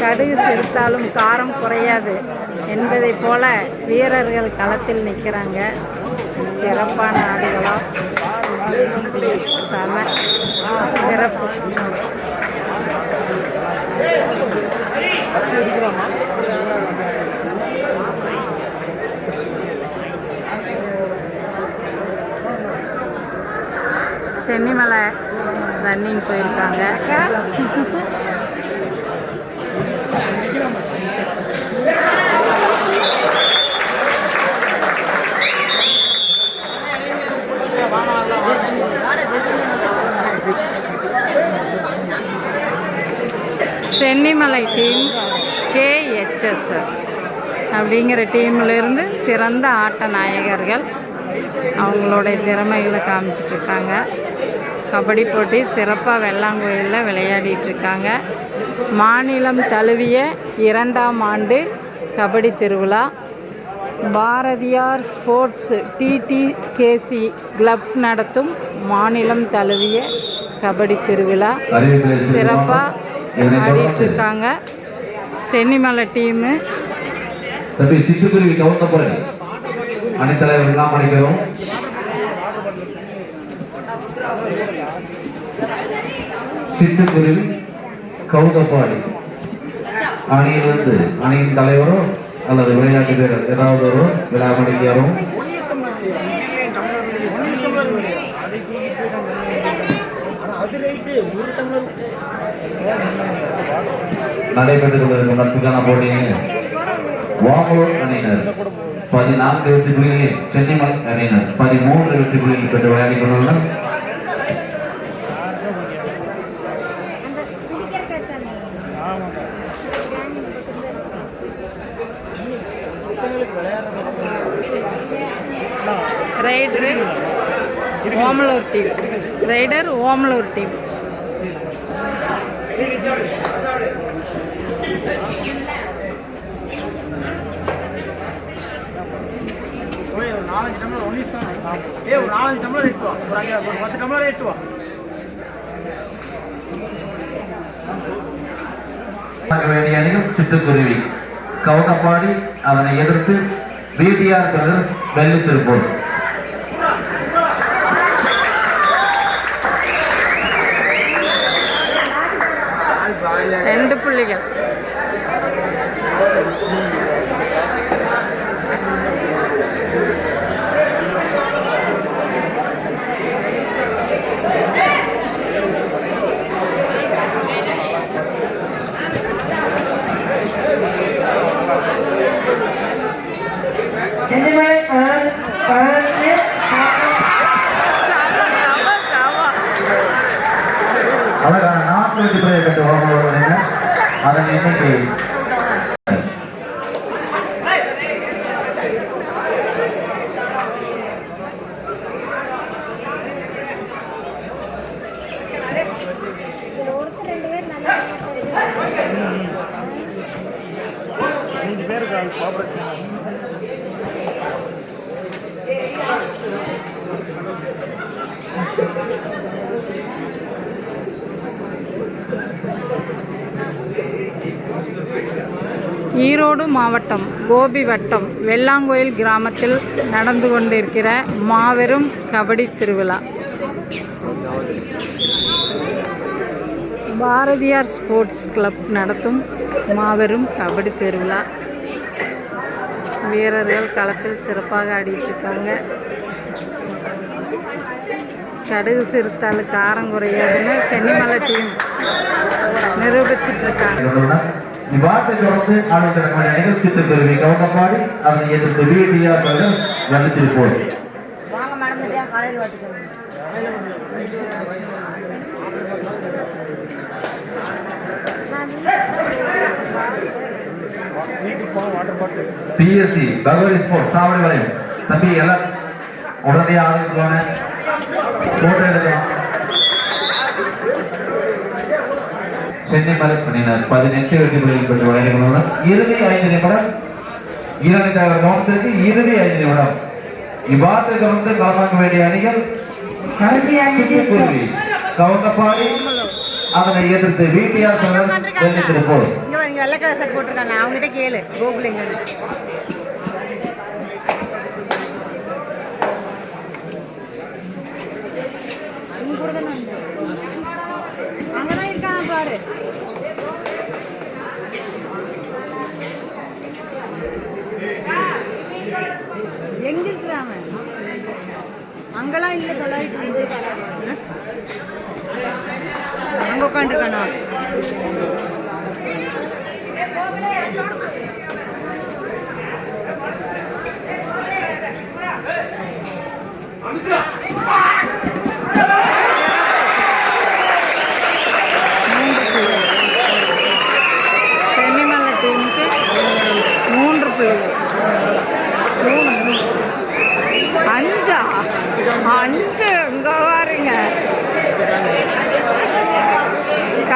கடுகு சிறுத்தாலும் காரம் குறையாது என்பதைப் போல வீரர்கள் களத்தில் நிற்கிறாங்க. சிறப்பான ஆடுகளம் சம. சிறப்பு. சென்னிமலை ரன்னிங் போயிருக்காங்க. சென்னிமலை டீம் கேஎச்எஸ்எஸ் அப்படிங்கிற டீம்லேருந்து சிறந்த ஆட்ட நாயகர்கள் அவங்களுடைய திறமைகளை காமிச்சிட்டு இருக்காங்க. கபடி போட்டி சிறப்பாக வெள்ளாங்கோயிலில் விளையாடிட்டுருக்காங்க. மாநிலம் தழுவிய இரண்டாம் ஆண்டு கபடி திருவிழா. பாரதியார் ஸ்போர்ட்ஸ் டிடிகேசி கிளப் நடத்தும் மாநிலம் தழுவிய கபடி திருவிழா. சிறப்பாக ஆடிட்டுருக்காங்க. சென்னிமலை டீமு. அனைத்து தலைவர்கள் கவுந்தப்படி அணித்தலைவர் எல்லாம் சிட்டுக்குருவி கவுந்தப்பாடி அணியில் வந்து அணியின் தலைவரோ அல்லது விளையாட்டு வீரர் ஏதாவது ஒரு விழா மணிக்காரும் நடைபெற்றுக் கொண்டிருக்கும் நட்புக்கான போட்டியில் வாங்கலூர் அணியினர். பதினான்கு வெற்றி புள்ளிகளில் சென்னிமல் அணியினர் பதிமூன்று வெற்றி பெற்று விளையாடி கொண்டுள்ளனர் Omalur team rider Omalur team ஓய், ஒரு நாலஞ்சு டம்ளர் ஒன்லி தான் ஏ ஒரு நாலஞ்சு டம்ளர் எட்டு வா. ஒரு அஞ்சு ஒரு பத்து டம்ளர் எட்டு வா. பார்க்க வேண்டிய அணிகள் சிட்டுக்குருவி. கவுந்தப்பாடி அதனை எதிர்த்து பிடிஆர் பிரதர்ஸ் வெள்ளி திருப்பூர் ரெண்டு புள்ளிகள். நான்கு வெற்றி அதன் எண்ணிக்கை Thank you. ஈரோடு மாவட்டம் கோபி வட்டம் வெள்ளாங்கோயில் கிராமத்தில் நடந்து கொண்டிருக்கிற மாபெரும் கபடி திருவிழா. பாரதியார் ஸ்போர்ட்ஸ் கிளப் நடத்தும் மாபெரும் கபடி திருவிழா. வீரர்கள் களத்தில் சிறப்பாக ஆடிட்டுருக்காங்க. கடுகு சிறுத்தால் காரம் குறையாதுன்னு சென்னிமலை டீம் நிரூபிச்சிட்டு எதிர்த்து பிடிஆர் பிரதர்ஸ் வெள்ளி திருப்பூர் வாங்க மறந்துட்டியா காலையில் வாட்டுக்கிறேன் வீட்டுக்கு போக water bottle BSC Bhagavathi sports சாவடி வளையம் தம்பி எல்லாம் உடனடியாக ஆரம்பிக்கலான போட்டோ எடுக்கலாம் சென்னை பண்ணினர். பதினெட்டு வெற்றி புள்ளிகள் பெற்று வழங்கியுள்ளனர் இறுதி ஐந்து நிமிடம். தலைவர் கவனத்திற்கு இறுதி ஐந்து நிமிடம். இவ்வார்த்தை தொடர்ந்து களமாக்க வேண்டிய அணிகள் கவுந்தப்பாடி அதனை எதிர்த்து விடிஆர் வெள்ளி திருப்பூர் அவங்ககிட்ட கேளு கோகுல் எங்க அங்கதான் இருக்காங்க பாரு எங்க இருக்கிறாங்க அங்கெல்லாம் இல்ல தொள்ளாயிரத்தி அங்க உட்காந்துருக்கானா சென்னிமலை டீமுக்கு மூன்று புள்ளிகள். மூணு மூணு. அஞ்சா? அஞ்சு இங்க பாருங்க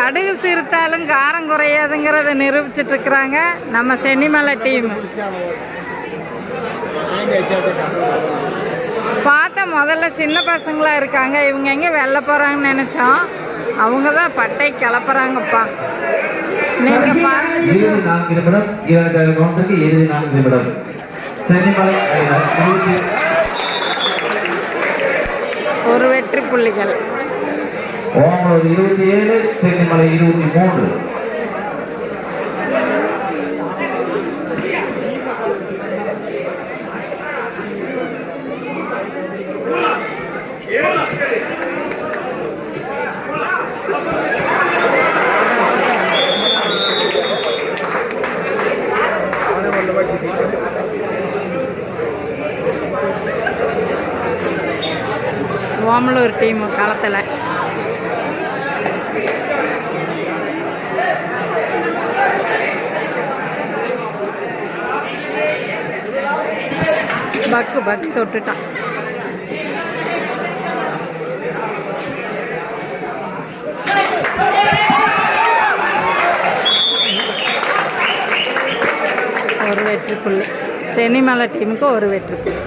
கடுகு சிறுத்தாலும் காரம் குறையாதுங்கிறத நிரூபிச்சிட்டு இருக்கிறாங்க நம்ம சென்னிமலை டீம். பார்த்தா முதல்ல சின்ன பசங்களா இருக்காங்க. இவங்க எங்கே வெளில போகிறாங்கன்னு நினச்சோம். அவங்க தான் பட்டை கிளப்புறாங்கப்பா. நீங்கள் பார்த்து ஒரு வெற்றி புள்ளிகள். ஓமலூர் இருபத்தி ஏழு சென்னிமலை இருபத்தி மூன்று. ஓமலூர் டீம் காலத்தில். பக்கு பக்கு தொட்டுட்டான் ஒரு வெற்றி புள்ளி சென்னிமலை டீமுக்கு ஒரு வெற்றி புள்ளி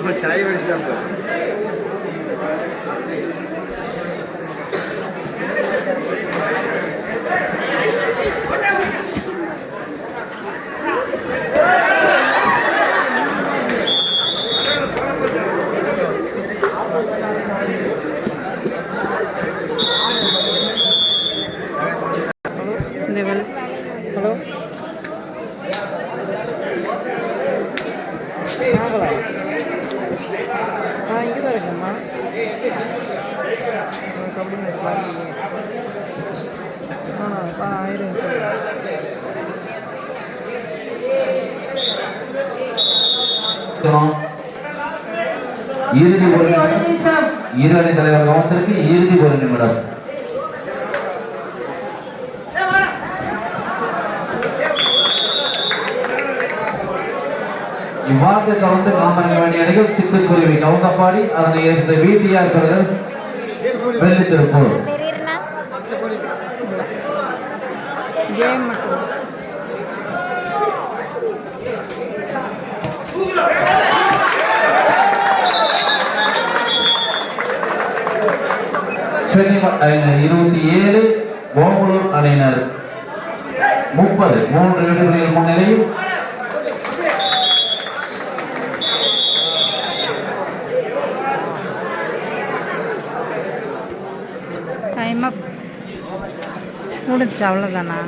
Ama çay. நாங்களா? நான் இங்கே தான் இருக்கேம்மா. கம்பெனி கபடி மேட்ச் பாருங்க. ஆ ஆ ஆயிரம் இறுதி ஒரு நிமிடம். இரு அணி தலைவர் கவனத்திற்கு இறுதி ஒரு நிமிடம். இவ்வாறு கலந்து காமரிக்க வேண்டிய அணிகள் சிட்டுக்குருவி கவுந்தப்பாடி அதனை எதிர்த்து விடிஆர் பிரதர்ஸ் வெள்ளி திருப்பூர் சென்னை இருபத்தி ஏழு ஓமலூர் அணியினர். முப்பது மூன்று வீடுகளில் முன்னிலையில் முடிச்சு அவ்வளோதானா